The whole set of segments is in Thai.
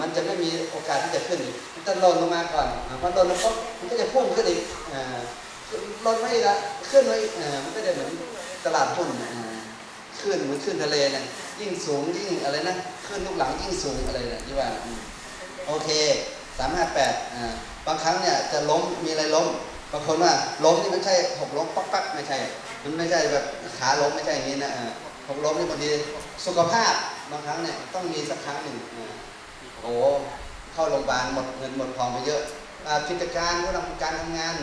มันจะไม่มีโอกาสที่จะขึ้นมันจะล่นลงมาก่อนพอลนลงปุ๊บมันก็จะพุ่งขึ้นอีกอ่าหล่นไม่ละขึ้นไม่อ่ามันก็จะเหมือนตลาดหุ้นอ่าขึ้นเหมือนขึ้นทะเลเนี่ยยิ่งสูงยิ่งอะไรนะขึ้นลูกหลังยิ่งสูงอะไรเนี่ยที่ว่าอืมโอเคสามห้าแปดอ่าบางครั้งเนี่ยจะล้มมีอะไรล้มบางคนว่าล้มนี่ไม่ใช่หกล้มปักปักไม่ใช่ มันไม่ใช่แบบขาล้มไม่ใช่อย่างนี้นะอ่าหกล้มนี่บางทีสุขภาพบางครั้งเนี่ยต้องมีสักครั้งหนึ่งอ่า โอ้โหเข้าโรงพยาบาลหมดเงินหมดทองไปเยอะกิจการพวกเราการทำงาน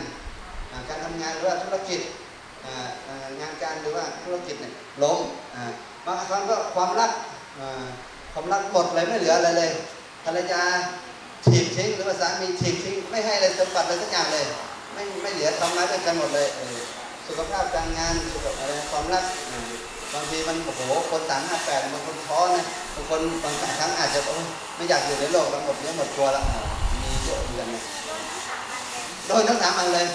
การทำงานหรือว่าธุรกิจงานการหรือว่าธุรกิจเนี่ยล้มบางครั้งก็ความรักความรักหมดเลยไม่เหลืออะไรเลยภรรยาถีบทิ้งหรือว่าสามีถีบทิ้งไม่ให้อะไรสมบัติอะไรสักอย่างเลย ไม่ไม่เหลือทำร้ายกันหมดเลย สุขภาพการงานสุขอะไรความรักเบางทีมันโอ้โหคนสามห้าแปดบางคนท้อนะบางคนบางครั้งอาจจะโอ้ไม่อยากอยู่ในโลกแล้วหมดเนื้อหมดตัวล้วอ่ามีเยอะเหมือนกันนะโดนทั้งสามอันเลย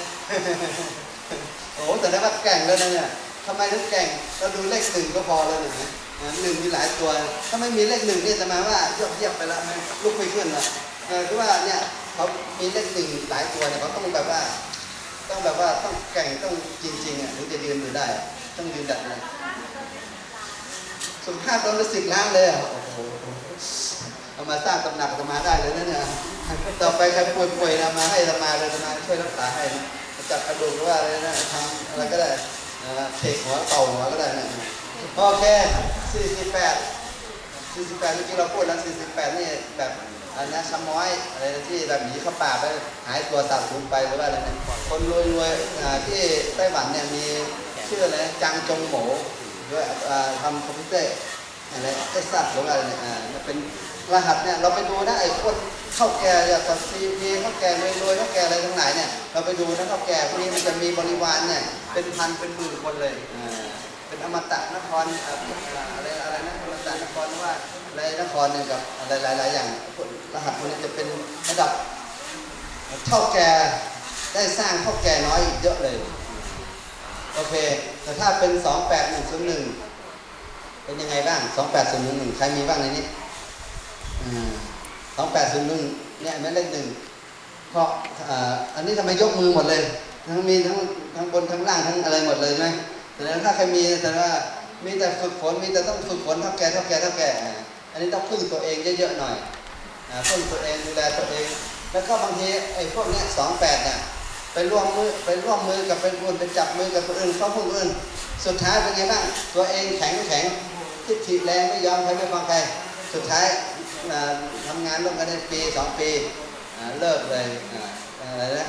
โอ้โหแต่ได้ว่าแก่งแล้วนะเนี่ยทำไมถึงแก่งเราดูเลขหนึ่งก็พอแล้วนะอ่าหนึ่งมีหลายตัว ถ้าไม่มีเลขหนึ่งเนี่ยจะมาว่าเยียบเยียบไปแล้วไม่ลุกไม่ขึ้นละเออคือว่าเนี่ยเขามีเลขหนึ่งหลายตัวเนี่ยเขาต้องแบบว่า ต้องแบบว่าต้องแก่งต้องจริงๆอะถึงจะยืนอยู่ได้ ต้องยืนดัดเลย สุขภาพโดนไปสิบล้านเลยอะเอามาสร้างตำหนักตมาได้เลยนะเนี่ย ต่อไปใครป่วยๆนะมาให้ตมาเลยตมาช่วยรักษาให้นะจับกระดูกหรือว่าอะไรนะทำอะไรก็ได้เอ่อเทหัวเป่าหัวก็ได้นะโอเค48 48เมื่อกี้เราพูดแล้ว48นี่แบบอันนะชะม้อยอะไรที่แบบหนีเข้าป่าไปหายตัวสับสูญไปหรือว่าอะไรนี่ยคนรวยๆที่ไต้หวันเนี่ยมีชื่ออะไรจางจงโหม ด้วยทำคอมพิวเตอร์อะไรไอ้สัตว์หรือว่าอะไรเนี่ยอ่ามันเป็นรหัสเนี่ยเราไปดูนะไอ้คนเข้าแก่อย่างกับซีพีเข้าแก่รวยๆเข้าแก่อะไรทั้งหลายเนี่ยเราไปดูนะเข้าแก่พวกนี้มันจะมีบริวารเนี่ยเป็นพันเป็นหมื่นคนเลยอ่าเป็นอมตะนครอะไรอะไรนะอมตะนครว่าอะไรนครเนี่ยกับอะไรหลายๆอย่างรหัสพวกนี้จะเป็นระดับเท่าแก่ได้สร้างเท่าแก่น้อยเยอะเลยโอเค แต่ถ้าเป็น 28101 เป็นยังไงบ้าง 28011 ใครมีบ้างในนี้อืม2801เนี่ยแม่เลขหนึ่งเพราะอันนี้ทำไมยกมือหมดเลย ทั้งมีทั้งทั้งบนทั้งล่างทั้งอะไรหมดเลยใช่ไหมแต่ถ้าใครมีแต่ว่ามีแต่ฝึกฝนมีแต่ต้องฝึกฝนเท่าแก่เท่าแก่เท่าแก่ อันนี้ต้องพึ่งตัวเองเยอะๆหน่อยพึ่งตัวเองดูแลตัวเอง แล้วก็บางทีไอ้พวกเนี้ยสองแปดเนี่ย ไปร่วมมือไปร่วมมือกับไปร่วมไปจับมือกับคนอื่นเขาคนอื่น สุดท้ายเป็นไงบ้างตัวเองแข็งแข็งทิฏฐิแรงไม่ยอมใครไม่ฟังใครสุดท้ายอ่าทำงานร่วมกันได้ปีสองปีเลิกเลยอะไรนะ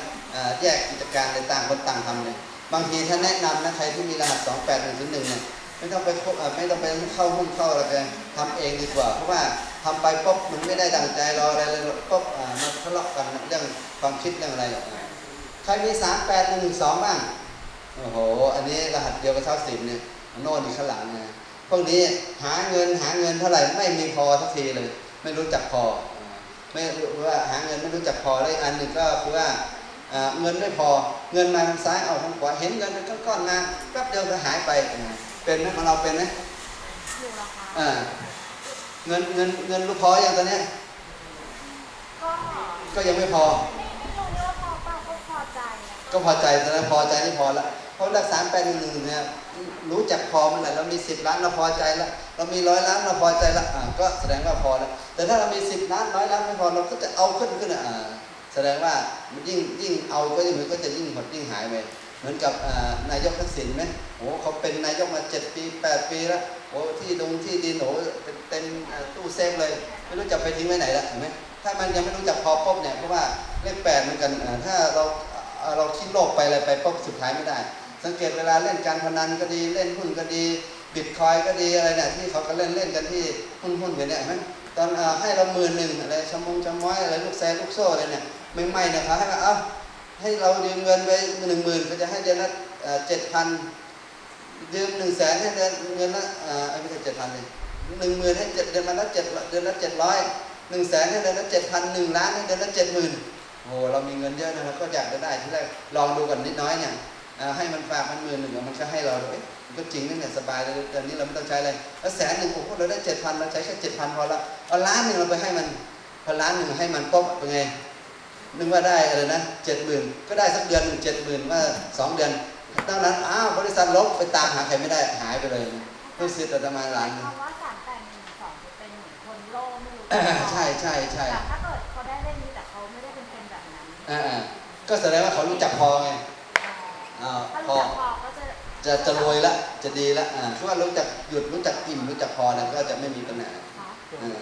แยกกิจการเลยต่างคนต่างทำเลยบางทีถ้าแนะนำนะใครที่มีรหัส2 8 1 0 1เนี่ยไม่ต้องไปไม่ต้องไปเข้าหุ้นเข้าอะไรกันทำเองดีกว่า เพราะว่าทำไปปุ๊บมันไม่ได้ดังใจราอะไรเลยปุ๊บอ่ามาทะเลาะกันเรื่องความคิดเรื่องอะไรอ่า ใครมี3 8 1 1 2บ้าง โอ้โห อันนี้รหัสเดียวกับเท่าสิบเนี่ยโน่นอีกข้างหลังนะพวกนี้หาเงินหาเงินเท่าไหร่ไม่มีพอสักทีเลย ไม่รู้จักพออ่าไม่รู้ว่าหาเงินไม่รู้จักพอแล้วอีกอันหนึ่งก็คือว่าอ่าเงินไม่พอเงินมาทางซ้ายเอาทางขวาเห็นเงินเป็นก้อนๆมาแป๊บเดียวก็หายไปอ่าเป็นไหมของเราเป็นไหมหนูเหรอคะอ่าเงินเงินเงินรู้พออย่างตอนเนี้ยก็ก็ยังไม่พอ ก็พอใจตอนนั้พอใจนี่พอละเพราะรักษาแปดหนึ่งเนี่ยรู้จักพอมื่อไหร่เรามีสิบล้านเราพอใจละเรามีร้อยล้านเราพอใจละอ่าก็แสดงว่าพอแล้วแต่ถ้าเรามีสิบล้านร้อยล้านไม่พอเราก็จะเอาขึ้นขึ้นอ่าแสดงว่ามันยิ่งยิ่งเอาก็ยิ่งมันก็จะยิ่งหดยิ่งหายไปเหมือนกับนายกทักษิณไหมโอ้เขาเป็นนายกมาเจ็ดปีแปดปีแล้วโอ้ที่ดงที่ดินโอ้เป็นเต็มตู้เซฟเลย ไม่รู้จะไปทิ้งไว้ไหนละเห็นไหมถ้ามันยังไม่รู้จักพอปุ๊บเนี่ยเพราะว่าเลขแปดเหมือนกันถ้าเรา เราคิดโลกไปอะไรไปปุ๊บสุดท้ายไม่ได้ สังเกตเวลาเล่นการพนันก็ดีเล่นหุ้นก็ดีบิตคอยก็ดีอะไรเนี่ยที่เขาก็เล่นเล่นกันที่หุ้นหุ้นกันเนี่ยเห็นไหมตอนให้เราหมื่นหนึ่งอะไรชมงชม้อยอะไรลูกแซร์ลูกโซ่อะไรเนี่ยไม่ไม่ๆนะครับให้มาเอ้าให้เรายืมเงินไปหนึ่งหมื่นก็จะให้เดือนละเจ็ดพันยืมหนึ่งแสนให้เดือนเงินละอ่อไม่ใช่เจ็ดพันเลยหนึ่งหมื่นให้เจ็ดเดือนละเจ็ดเดือนละเจ็ดร้อยหนึ่งแสนให้เดือนละเจ็ดพันหนึ่งล้านให้เดือนละเจ็ดหมื่น โอ้เรามีเงินเยอะนะเราก็อยากจะได้ที่แรกลองดูกันนิดน้อยเนี่ยอ่าให้มันฝากมันหมื่นหนึ่งเดี๋ยวมันก็ให้เราเอ้ยมันก็จริงนั่นแหละสบายเลยตอนนี้เราไม่ต้องใช้อะไรแล้วแสนหนึ่งโอ้โหเราได้เจ็ดพันเราใช้แค่เจ็ดพันพอละเอาล้านหนึ่งเราไปให้มันพอล้านหนึ่งให้มันปุ๊บเป็นไงนึกว่าได้อะไรนะเจ็ดหมื่นก็ได้สักเดือนหนึ่งเจ็ดหมื่นว่าสองเดือนดังนั้นอ้าวบริษัทลบไปตามหาใครไม่ได้หายไปเลยเพิ่งซื้อแต่ประมาณล้านหนึงคำว่าสามแปดหนึ่งสองจะเป็นเหมือนคนโล่ไม่รู้ใช่ใช่ใช่ อ่าๆก็แสดงว่าเขารู้จักพอไงอ่าถ้าพรู้อจักพอก็จะจะจะรวยละจะดีละอ่าเพราะว่ารู้จักหยุดรู้จักอิ่มรู้จักพอแล้วก็จะไม่มีปัญหาค่ะอ่า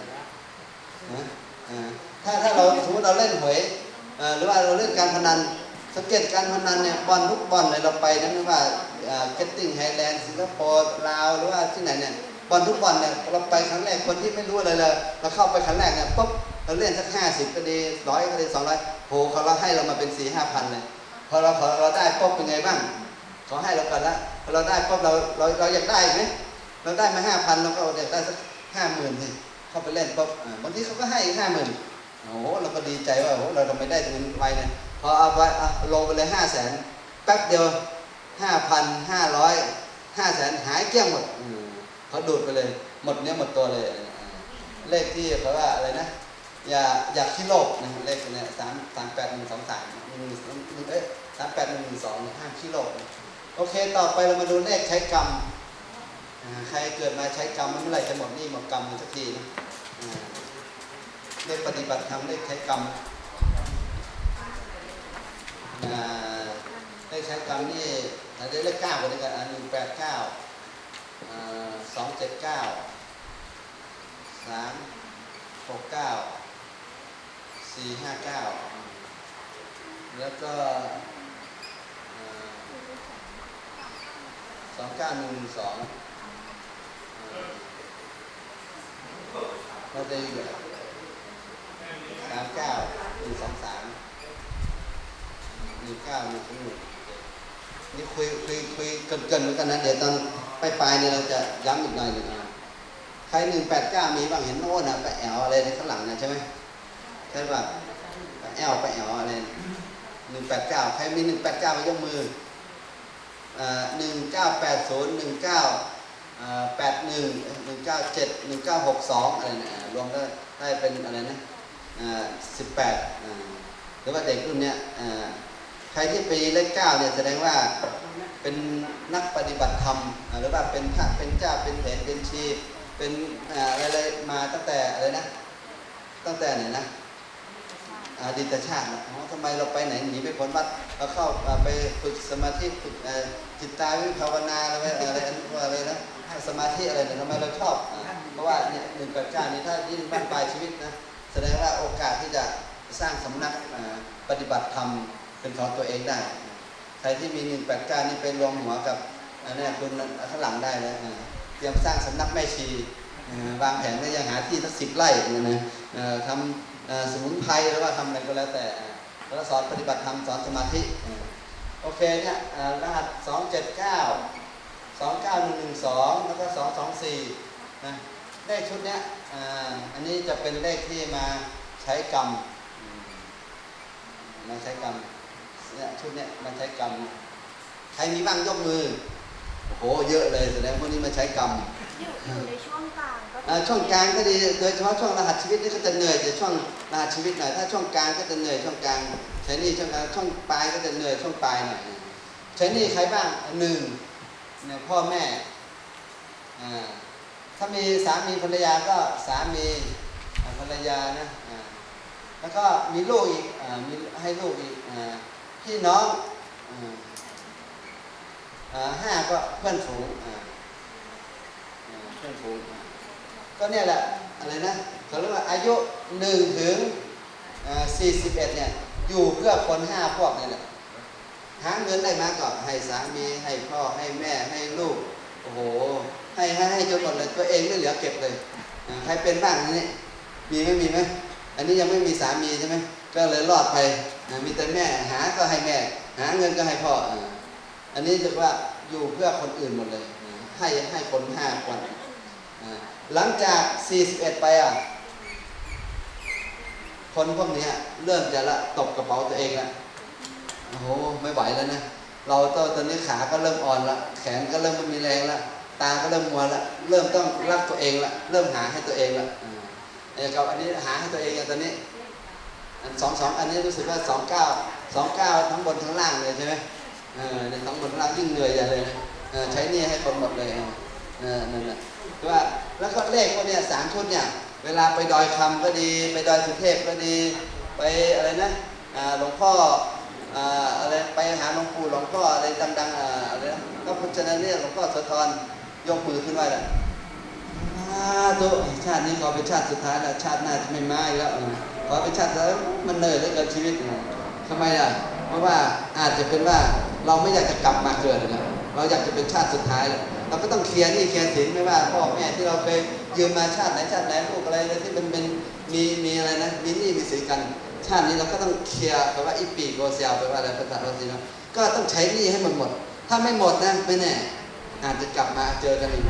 นะอ่าถ้าถ้าเราสมมติเราเล่นหวยเอ่อหรือว่าเราเล่นการพนันสังเกตการพนันเนี่ยบอลทุกบอลเลยเราไปนะไม่ว่าเกตติ้งไฮแลนด์สิงคโปร์ลาวหรือว่าที่ไหนเนี่ยบอลทุกบอลเนี่ยเราไปครั้งแรกคนที่ไม่รู้อะไรเลยเราเข้าไปครั้งแรกเนี่ยปุ๊บเราเล่นสักห้าสิบก็ดีร้อยก็ดีสองร้อยโหเขาเราให้เรามาเป็นสี่ห้าพันเลยพอเราขอเราได้ปุ๊บเป็นไงบ้างเขาให้เรากันละพอเราได้ปุ๊บเราเราเราอยากได้ไหมเราได้มาห้าพันเราก็อยากได้สักห้าหมื่นสิเข้าไปเล่นปุ๊บอ่าบางทีเขาก็ให้ห้าหมื่นโอ้โหเราก็ดีใจว่าโอ้โหเราทำไมได้เงินไวเนี่ยพอเอาไปลงไปเลยห้าแสนแป๊บเดียวห้าพันห้าร้อยห้าแสนหายเกลี้ยงหมดเขาดูดไปเลย หมดเนี้ยหมดตัวเลย เลขที่เขาว่าอะไรนะ อย่าอย่าขี้โลภนะเลขเนี่ยสามสามแปดหนึ่งสองสามหนึ่งหนึ่งเอ้ยสามแปดหนึ่งหนึ่งสองห้ามขี้โลภโอเค ต่อไปเรามาดูเลขใช้กรรมใครเกิดมาใช้กรรมเมื่อไรจะหมดนี้หมดกรรมสักทีนะเลขปฏิบัติธรรมเลขใช้กรรมเลขใช้กรรมนี่อาจจะเลขเก้าก็ได้กันหนึ่งแปดเก้าสองเจ็ดเก้าสามหกเก้า สี่ห้าเก้าแล้วก็สองเก้าหนึ่งสองเราจะอยู่สามเก้าหนึ่งสองสามหนึ่งเก้าหนึ่งหนึ่งนี่คุยคุยคุยเกินเกินๆเหมือนกันนะเดี๋ยวตอนปลายปลายๆเนี่ยเราจะย้ำอีกหน่อยหนึ่งนะใครหนึ่งแปดเก้ามีบ้างเห็นโน่นนะไปแอลอะไรในข้างหลังนะใช่ไหม ใช่ป่ะแอลไปแอลอะไรหนึ่งแปดเก้าใครมีหนึ่งแปดเก้ายกมือหนึ่งเก้าแปดศูนย์หนึ่งเก้าแปดหนึ่งหนึ่งเก้าเจ็ดหนึ่งเก้าหกสองอะไรนะอ่ารวมได้ได้เป็นอะไรนะสิบแปดหรือว่าเด็กรุ่นเนี้ยอ่าใครที่ปีเลขเก้าเนี่ยแสดงว่าเป็นนักปฏิบัติธรรมอ่าหรือว่าเป็นพระเป็นเจ้าเป็นเหรเป็นชีเป็นอ่าอะไรมาตั้งแต่อะไรนะตั้งแต่ไหนนะ อาดีตชาตินะอ๋อทำไมเราไปไหนหนีไม่พ้นวัดเราเข้าไปฝึกสมาธิฝึกจิตตาวิภาวนาอะไรอะไรอะไรนะสมาธิอะไรเนี่ยทำไมเราชอบเพราะว่าเนี่ยหนึ่งกับเก้านี่ถ้ายิ่งบ้านปลายชีวิตนะแสดงว่าโอกาสที่จะสร้างสำนักปฏิบัติธรรมเป็นของตัวเองได้ ใครที่มีหนึ่งแปดเก้านี่ไปรวมหัวกับอันนี้คุณข้างหลังได้เลยเตรียมสร้างสำนักแม่ชีวางแผนก็ยังหาที่สักสิบไร่เนี่ยนะทำ สมุนไพรหรือว่าทำอะไรก็แล้วแต่แล้วสอนปฏิบัติธรรมสอนสมาธิ โอเคเนี่ยรหัสสองเจ็ดเก้าสองเก้าหนึ่งหนึ่งสองแล้วก็สองสองสี่นะเลขชุดเนี้ยอ,อันนี้จะเป็นเลขที่มาใช้กรรมมมาใช้กรรมเนี่ยชุดเนี้ยมาใช้กรรมใครมีบ้างยกมือโอ้โหเยอะเลยแสดงพวกนี้มาใช้กรรม อยู่อยู่ในช่วงกลางก็อ่าช่วงกลางก็ดีโดยเฉพาะช่วงรหัสชีวิตนี่ก็จะเหนื่อยแต่ช่วงรหัสชีวิตหน่อยถ้าช่วงกลางก็จะเหนื่อยช่วงกลางใช้นี่ช่วงกลางช่วงปลายก็จะเหนื่อยช่วงปลายหน่อยใช้นี่ใครบ้างหนึ่งเนี่ยพ่อแม่อ่าถ้ามีสามีภรรยาก็สามีภรรยานะอ่าแล้วก็มีลูกอีกอ่ามีให้ลูกอีกอ่าพี่น้องอ่าอ่าห้าก็เพื่อนฝูงอ่า พื่อนฝูงก็เนี่ยแหละอะไรนะเขาเรียกว่าอายุหนึ่งถึงสี่สิบเอ็ดเนี่ยอยู่เพื่อคนห้าพวกนี่แหละหาเงินได้มาก็ให้สามีให้พ่อให้แม่ให้ลูกโอ้โหให้ให้ให้จนหมดเลยตัวเองไม่เหลือเก็บเลยใครเป็นบ้างนี่มีไหมมีไหมอันนี้ยังไม่มีสามีใช่ไหมก็เลยรอดไปมีแต่แม่หาก็ให้แม่ หาเงินก็ให้พ่ออันนี้จะว่าอยู่เพื่อคนอื่นหมดเลย ให้ให้คนห้าคน หลังจาก 41 ไปอะ คนพวกเนี้ยเริ่มจะละตบกระเป๋าตัวเองละโอ้โห ไม่ไหวแล้วนะ เราตอนตอนนี้ขาก็เริ่มอ่อนละ แขนก็เริ่มไม่มีแรงละ ตาก็เริ่มมัวละ เริ่มต้องรักตัวเองละ เริ่มหาให้ตัวเองละเออกับอันนี้หาให้ตัวเองอย่างตอนนี้ อันสองสองอันนี้รู้สึกว่าสองเก้าสองเก้าทั้งบนทั้งล่างเลยใช่ไหมเออในทั้งบนทั้งล่างยิ่งเหนื่อยใหญ่เลยเออใช้นี่ให้คนหมดเลยเออนั่นแหละคือว่า แล้วก็เลขพวกเนี้ยสามชุดเนี่ย เวลาไปดอยคำก็ดี ไปดอยสุเทพก็ดี ไปอะไรนะหลวงพ่ออะไรไปหาหลวงปู่หลวงพ่ออะไรดังๆอะไรนะก็พุทธนาเนี่ยหลวงพ่อโสธรยกมือขึ้นไหวเลยสาธุชาตินี้ขอเป็นชาติสุดท้ายแล้วชาติหน้าจะไม่มาอีกแล้วขอเป็นชาติแล้วมันเหนื่อยเหลือเกินชีวิตทำไมล่ะ เพราะว่าอาจจะเป็นว่าเราไม่อยากจะกลับมาเกิดนะเราอยากจะเป็นชาติสุดท้ายแล้ว เราก็ต้องเคลียร์หนี่เคลียร์สินไม่ว่าพ่อแม่ที่เราเคยยืมมาชาติไหนชาติไหนลูกอะไรที่มันเป็นมีมีอะไรนะมีหนี้มีสินกัน ชาตินี้เราก็ต้องเคลียร์แปลว่าอีปีโกเซียแปลว่าอะไรภาษาเราสิเนาะก็ต้องใช้หนี้ให้มันหมด ถ้าไม่หมดนะไม่แน่อาจจะกลับมาเจอกันอีก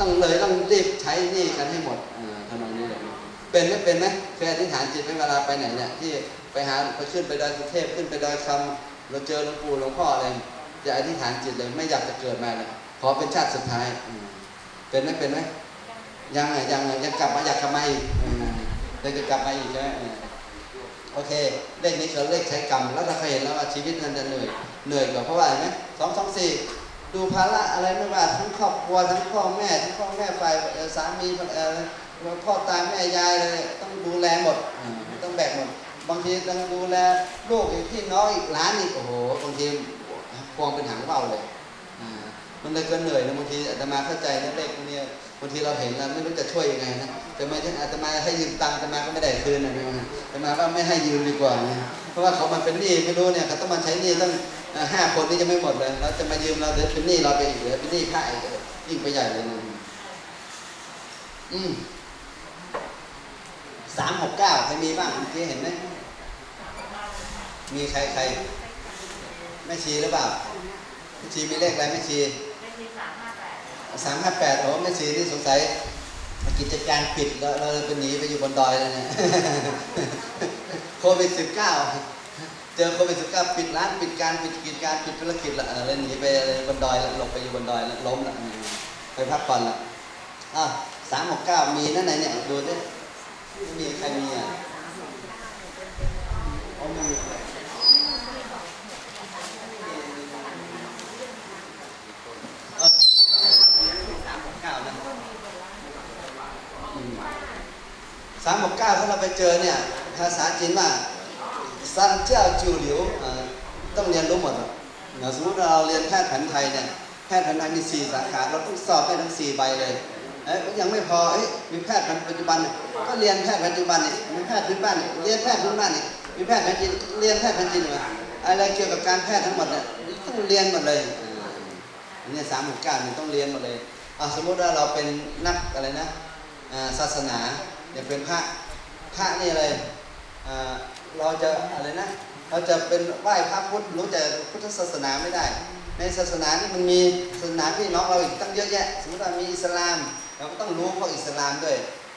ต้องเลยต้องรีบใช้หนี่กันให้หมดอ่าทำนองนี้เลยเป็นไหมเป็นไหมเคยอธิษฐานจิตไหมเวลาไปไหนเนี่ยที่ไปหาไปขึ้นไปดอยสุเทพขึ้นไปดอยคำเราเจอหลวงปู่หลวงพ่ออะไรจะอธิษฐานจิตเลยไม่อยากจะเกิดมาเลย ขอเป็นชาติสุดท้ายอืมเป็นไหมเป็นไหมยังไงยังไงยังกลับมาอยากกลับมาอีกอืมยังจะกลับมาอีกใช่ไหมเออโอเค เลขนี้เขาเลขใช้กรรม แล้วเราเคยเห็นแล้วว่าชีวิตนั้นจะเหนื่อย เหนื่อยกว่าเพราะว่าเห็นไหมสองสองสี่ดูภาระอะไรไม่ว่าทั้งครอบครัวทั้งพ่อแม่ ทั้งพ่อแม่ฝ่ายเอ่อสามีเอ่อพ่อตาแม่ยายเลยต้องดูแลหมดอ่าต้องแบกหมด บางทีต้องดูแลลูกอีกพี่น้องอีกหลานอีกโอ้โหบางทีพวงเป็นหางเบาเลยอ่า มันเลยก็เหนื่อยนะบางทีอาตมาเข้าใจนะเลขพวกเนี้ยบางทีเราเห็นแล้วไม่รู้จะช่วยยังไงนะแต่ไม่ใช่อาตมาให้ยืมตังค์อาตมาก็ไม่ได้คืนนะไม่ว่าอาตมาว่าไม่ให้ยืมดีกว่านะเพราะว่าเขามันเป็นหนี้ไม่รู้เนี่ยเขาต้องมาใช้หนี้ตั้งห้าคนนี้จะไม่หมดเลยเราจะมายืมเราเดี๋ยวเป็นหนี้เราไปอีกเดี๋ยวเป็นหนี้ค่าอีกยวยิ่งไปใหญ่เลยนะอืมสามหกเก้าใครมีบ้างเมื่อกี้เห็นไหมมีใครใครแม่ชีหรือเปล่าแม่ชีมีเลขอะไรแม่ชี สามห้าแปดโอ้แม่ชีนี่สงสัยกิจการปิดแล้วเราเลยไปหนีไปอยู่บนดอยแล้วเนี่ยโควิดสิบเก้าเจอโควิดสิบเก้าปิดร้านปิดการปิดกิจการปิดธุรกิจละเออเลยหนีไปอะไรบนดอยละหลบไปอยู่บนดอยละล้มละไปพักผ่อนละอะสามหกเก้ามีนั่นไหนเนี่ยดูดิไม่มีใครมีอะอ๋อม่มีเออสามหกเก้านะอืม สามหกเก้าถ้าเราไปเจอเนี่ยภาษาจีนว่าสันเจ้าจิวหลิวเอ่อต้องเรียนรู้หมดอะเดี๋ยวสมมติเราเรียนแพทย์แผนไทยเนี่ยแพทย์แผนไทยมีสี่สาขาเราต้องสอบได้ทั้งสี่ใบเลยเอ้ยยังไม่พอเอ้ยมีแพทย์แผนปัจจุบันก็เรียนแพทย์ปัจจุบันนี่มีแพทย์พื้นบ้านเรียนแพทย์พื้นบ้านนี่มีแพทย์แผนจีนเรียนแพทย์แผนจีนเหรอะไรเกี่ยวกับการแพทย์ทั้งหมดเนี่ยต้องเรียนหมดเลยเอออันนี้สามหกเก้าเนี่ยต้องเรียนหมดเลยอะสมมติว่าเราเป็นนักอะไรนะศาสนา เนี่ยเป็นพระพระนี่อะไรเราจะอะไรนะ เราจะเป็นไหว้พระพุทธรู้แต่พุทธศาสนาไม่ได้ ในศาสนานี่มันมีศาสนาพี่น้องเราอีกตั้งเยอะแยะ สมมติว่ามีอิสลามเราก็ต้องรู้พวกอิสลามด้วย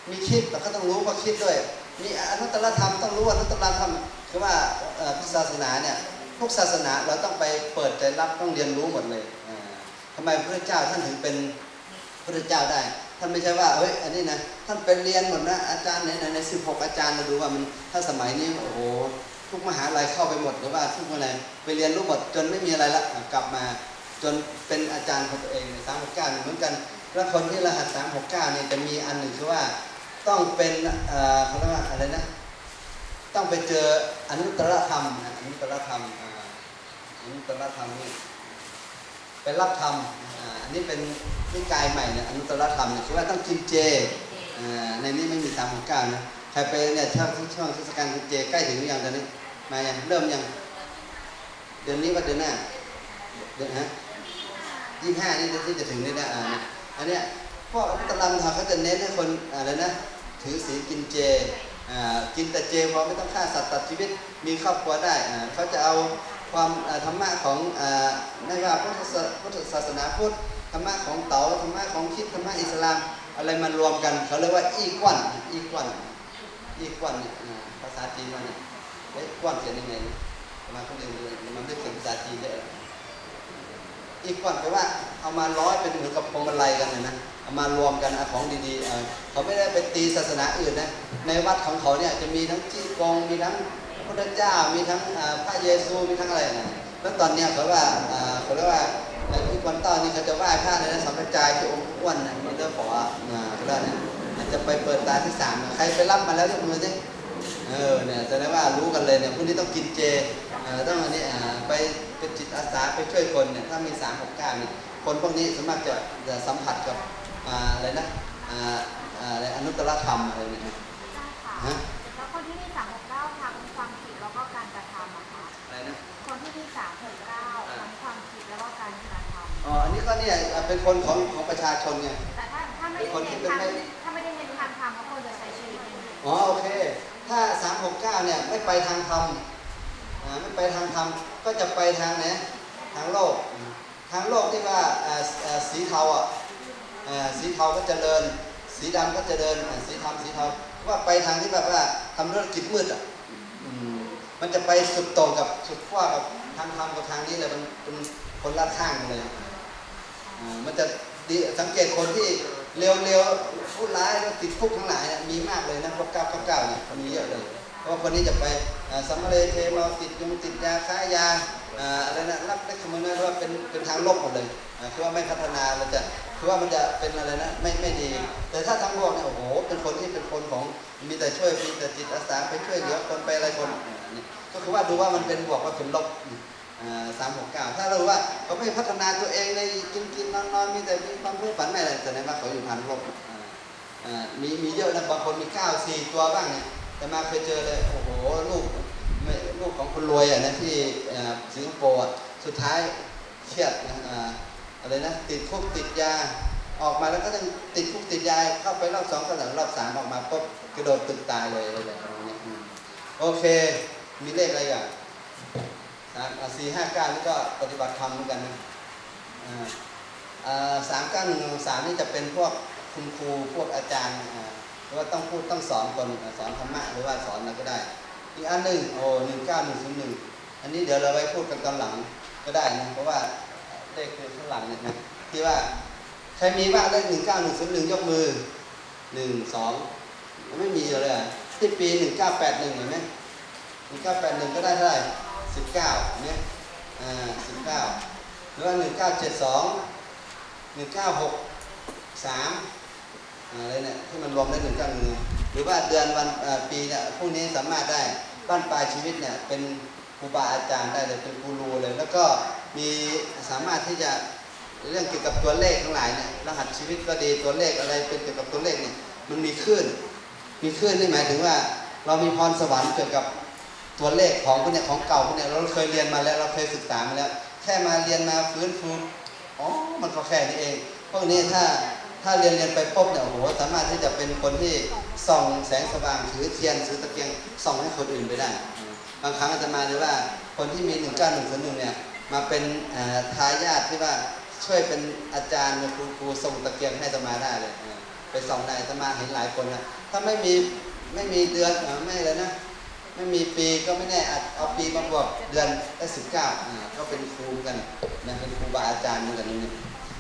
มีคิดเราก็ต้องรู้พวกคิดด้วย มีอนุตตรธรรมต้องรู้อนุตตรธรรมคือว่าเอ่อพุทธศาสนาเนี่ยทุกศาสนาเราต้องไปเปิดใจรับต้องเรียนรู้หมดเลยอ่าทำไมพระเจ้าท่านถึงเป็นพระเจ้าได้ ท่านไม่ใช่ว่าเฮ้ยอันนี้นะท่านเป็นเรียนหมดนะอาจารย์ไหนไหนในสิบหกอาจารย์เราดูว่ามันถ้าสมัยนี้โอ้โหทุกมหาลัยเข้าไปหมดหรือว่าทุกอะไรไปเรียนรู้หมดจนไม่มีอะไรละกลับมาจนเป็นอาจารย์ของตัวเองสามหกเก้าเหมือนกันแล้วคนที่รหัสสามหกเก้าเนี่ยจะมีอันหนึ่งคือว่าต้องเป็นเขาเรียกว่าอะไรนะต้องไปเจออนุตตรธรรมนะอนุตตรธรรมอนุตตรธรรมนี่เป็นรับธรรม นี้เป็นนิกายใหม่เนี่ยอนุตตรธรรมเนี่ยคือว่าต้องกินเจอ่าในนี้ไม่มีสามของเก้านะใครไปเนี่ยช่วงช่วงเทศกาลกินเจใกล้ถึงหรือยังตอนนี้มายังเริ่มยังเดือนนี้ว่าเดือนหน้าเดือนฮะยี่ห้านี่ที่จะถึงนี่นะอ่านอันเนี้ยพวกอนุตตรธรรมเขาจะเน้นให้คนอะไรนะถือศีลกินเจอ่ากินแต่เจพอไม่ต้องฆ่าสัตว์ตัดชีวิตมีครอบครัวได้เขาจะเอาความธรรมะของอ่าไม่ว่าพุทธศาพุทธศาสนาพุทธ ธรรมะของเต๋าธรรมะของคิดธรรมะอิสลามอะไรมันรวมกันเขาเรียกว่าอีกวันอีกวันอีกวันเนี่ยภาษาจีนมันเนี่ยเอ๊ะกวันเขียนยังไงมาคนอื่นดูมันไม่เขียนภาษาจีนได้อีกก่อนแปลว่าเอามาร้อยเป็นเหมือนกับพวงมาลัยกันนะนะเอามารวมกันเอาของดีๆเเขาไม่ได้ไปตีศาสนาอื่นนะในวัดของเขาเนี่ยจะมีทั้งจี้กงมีทั้งพระพุทธเจ้ามีทั้งพระเยซูมีทั้งอะไรนะแล้วตอนเนี้ยเขาว่าเขาเรียกว่า วันเต้านี่เขาจะไหว้พระเลยนะสัมปจายที่องค์อ้วนนะมีเรื่องขออ่าเขาเรียกว่านี่ยอาจจะไปเปิดตาที่สามใครไปรับมาแล้วยกมือสิเออเนี่ยแสดงว่ารู้กันเลยเนี่ยพรุ่งนี้ต้องกินเจอ่อต้องอันนี้อ่าไปเป็นจิตอาสาไปช่วยคนเนี่ยถ้ามีสามหกเก้าเนี่ยคนพวกนี้สามารถจะจะสัมผัสกับอ่าอะไรนะอ่าอ่าอะไรอนุตตรธรรมอะไรเนี่ยนะใช่ค่ะฮะ เนี่ยอ่าเป็นคนของของประชาชนไง แต่ถ้าถ้าไม่เป็นคนได้ที่เน้นเป็นทางไม่ถ้าไม่ได้เน้นทางธรรมก็ควรจะใช้ชีวิตอย่างนี้อ๋อโอเค ถ้าสามหกเก้าเนี่ยไม่ไปทางธรรมอ่าไม่ไปทางธรรมก็จะไปทางไหนทางโลก ทางโลกที่ว่าอ่าอ่าสีเทาอะอ่าสีเทาก็เจริญ สีดำก็เจริญอ่าสีดำสีเทาว่าไปทางที่แบบว่าทำธุรกิจมืดอะอืมมันจะไปสุดโต่งกับสุดขั้วกับทางธรรมกับทางนี้เลยมันเป็นคนละข้างกันเลยอ่า มันจะดีสังเกตคนที่เร็วๆผู้ร้ายแล้วติดคุกทั้งหลายเนี่ยมีมากเลยนะพวกเก้าเก้าเก้าเนี่ยคนนี้เยอะเลยเพราะว่าคนนี้จะไปสัมมาเลเทเมาติดยงติดยาค้ายาอ่าอะไรนะรับได้คำนวณว่าเป็นเป็นทางลบหมดเลยคือว่าไม่พัฒนาเราจะคือว่ามันจะเป็นอะไรนะไม่ไม่ดี แต่ถ้าทางโลกเนี่ยโอ้โหเป็นคนที่เป็นคนของมีแต่ช่วยมีแต่จิตอาสาไปช่วยเหลือคนไปอะไรคนก็คือว่าดูว่ามันเป็นบวกว่าเป็นลบ สามหกเก้าถ้าเรารู้ว่าเขาไม่พัฒนาตัวเองในกินกินนอนนอนมีแต่มีความเพื่อฝันไม่อะไรแสดงว่าเขาอยู่ทางลบมีมีเยอะนะบางคนมีเก้าสี่ตัวบ้างเนี่ยแต่มาเคยเจอเลยโอ้โหลูกลูกของคนรวยอะนะที่สิงคโปร์สุดท้ายเครียดนะอะไรนะติดคุกติดยาออกมาแล้วก็ต้องติดคุกติดยาเข้าไปรอบสองก็หลังรอบสามออกมาปุ๊บกระโดดตึกตายเลยอะไรแบบนี้โอเค มีเลขอะไรอย่าง สามอ่าสี่ห้าเก้านี่ก็ปฏิบัติธรรมเหมือนกันนะอ่าสามเก้าหนึ่งสามนี่จะเป็นพวกคุณครูพวกอาจารย์หรือว่าต้องพูดต้องสอนคนสอนธรรมะหรือว่าสอนอะไรก็ได้ อีกอันหนึ่งโอ้หนึ่งเก้าหนึ่งศูนย์หนึ่งอันนี้เดี๋ยวเราไว้พูดกันตอนหลังก็ได้นะเพราะว่าเลขคือข้างหลังเนี่ยนะที่ว่าใครมีบ้างเลขหนึ่งเก้าหนึ่งศูนย์หนึ่งยกมือหนึ่งสองไม่มีเลยอะที่ปีหนึ่งเก้าแปดหนึ่งเห็นไหมหนึ่งเก้าแปดหนึ่งก็ได้เท่าไหร่ สิบเก้าเนี่ยอ่าสิบเก้าหรือว่าหนึ่งเก้าเจ็ดสองหนึ่งเก้าหกสามอะไรเนี่ยที่มันรวมได้หนึ่งเก้าหนึ่งหรือว่าเดือนวันอ่อปีเนี่ยพวกนี้สามารถได้บ้านปลายชีวิตเนี่ยเป็นครูบาอาจารย์ได้เลยเป็นกูรูเลย แล้วก็มีสามารถที่จะเรื่องเกี่ยวกับตัวเลขทั้งหลายเนี่ยรหัสชีวิตก็ดีตัวเลขอะไรเป็นเกี่ยวกับตัวเลขเนี่ยมันมีคลื่นมีคลื่นนี่หมายถึงว่า เรามีพรสวรรค์เกี่ยวกับ ตัวเลขของพวกเนี่ยของเก่าพวกเนี่ยเราเคยเรียนมาแล้วเราเคยศึกษามาแล้ว แค่มาเรียนมาฟื้นฟูอ๋อมันก็แค่นี้เองพวกนี้ถ้าถ้าเรียนเรียนไปปุ๊บเนี่ยโอ้โหสามารถที่จะเป็นคนที่ส่องแสงสว่างถือเทียนถือตะเกียงส่องให้คนอื่นไปได้ บางครั้งอาจจะมาเลยว่าคนที่มี1 9 1 0 1เนี่ยมาเป็นทายาทที่ว่าช่วยเป็นอาจารย์ครูครูส่งตะเกียงให้อาตมาได้เลยไปส่องได้อาตมาเห็นหลายคนนะถ้าไม่มีไม่มีเดือนเอ่อไม่เลยนะ ไม่มีปีก็ไม่แน่อาจเอาปีมาบวกเดือนได้สิบเก้าก็เป็นครูกันนะเป็นครูบาอาจารย์เหมือนกันนี่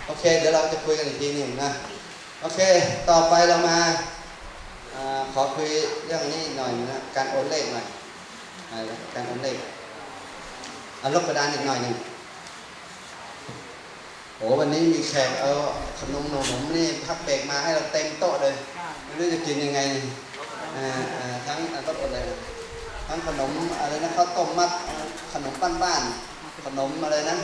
โอเค เดี๋ยวเราจะคุยกันอีกทีหนึ่งนะโอเค ต่อไปเรามาอขอคุยเรื่องนี้หน่อยนะการโอนเลขหน่อยการโอนเลขเอาลบกระดานอีกหน่อยหนึ่งโอ้วันนี้มีแขกเอาขนมหนมนี่พักเบรกมาให้เราเต็มโต๊ะเลยไม่รู้จะกินยังไงอ่าทั้งอ่าต้องอดอะไรนะ ทั้งขนมอะไรนะข้าวต้มมัดขนมบ้านบ้นๆขนมอะไรนะ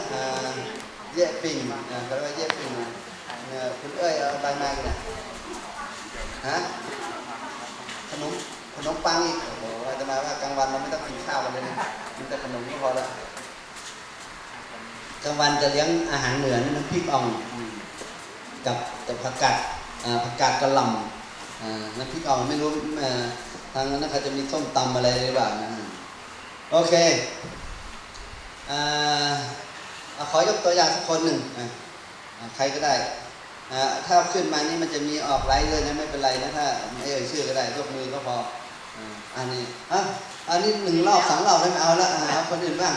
เย่ปิ่งอ่าก็เรียกว่าเย่ปิ่งเนี่ยคุณเอ้ยเอาไปมากันนะฮะขนมขนมปังอีกโอ้โหอาจะมาว่ากลางวันเราไม่ต้องกินข้าวกันเลยนะกินแต่ขนมก็พอแล้วกลางวันจะเลี้ยงอาหารเหนือน้ำพริกอ่องกับกับผักกาดผักกาดกระหล่ำน้ำพริกอ่องไม่รู้อ่อ ทางนั้นเขาจะมีส้มตำอะไรหรือเปล่านะโอเคอ่าขอยกตัวอย่างสักคนหนึ่งใครก็ได้อ่าถ้าขึ้นมานี่มันจะมีออกไลน์เลยนะไม่เป็นไรนะถ้าไม่เอ่ยชื่อก็ได้ยกมือก็พออ่าอันนี้อะอันนี้หนึ่งรอบสองรอบแล้วไม่เอาละอะเอาคนอื่นบ้าง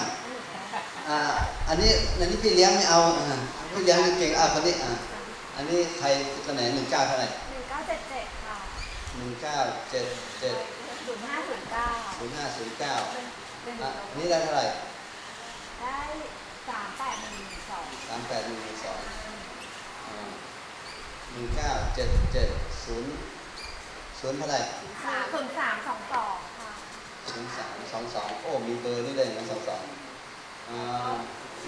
อ่าอันนี้อันนี้พี่เลี้ยงไม่เอาพี่เลี้ยงเก่งอะคนนี้อ่าอันนี้ใครตัวไหนหนึ่งเก้าเท่าไหร่ หนึ่งเก้าเจ็ดเจ็ดศูนย์ห้าศูนย์เก้าศูนย์ห้าศูนย์เก้าเป็นอะอันนี้ได้เท่าไหร่ได้สามแปดหนึ่งสองสามแปดหนึ่งสองหนึ่งเก้าเจ็ดเจ็ดศูนย์ศูนย์เท่าไหร่สามศูนย์สามสองสองค่ะศูนย์สามสองสองโอ้มีเบอร์นี่เลยนะสองสองอ่า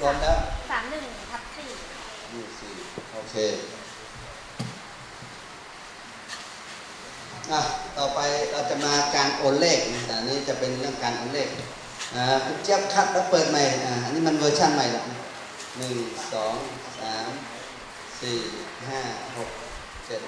รวมแล้วสามหนึ่งทับสี่หนึ่งสี่โอเคอะ ต่อไปเราจะมาการโอนเลขแต่นี้จะเป็นเรื่องการโอนเลขอ่าคุณเจี๊ยบคัดแล้วเปิดใหม่อ่าอันนี้มันเวอร์ชันใหม่ละหนึ่งสองสามสี่ห้าหกเจ็ด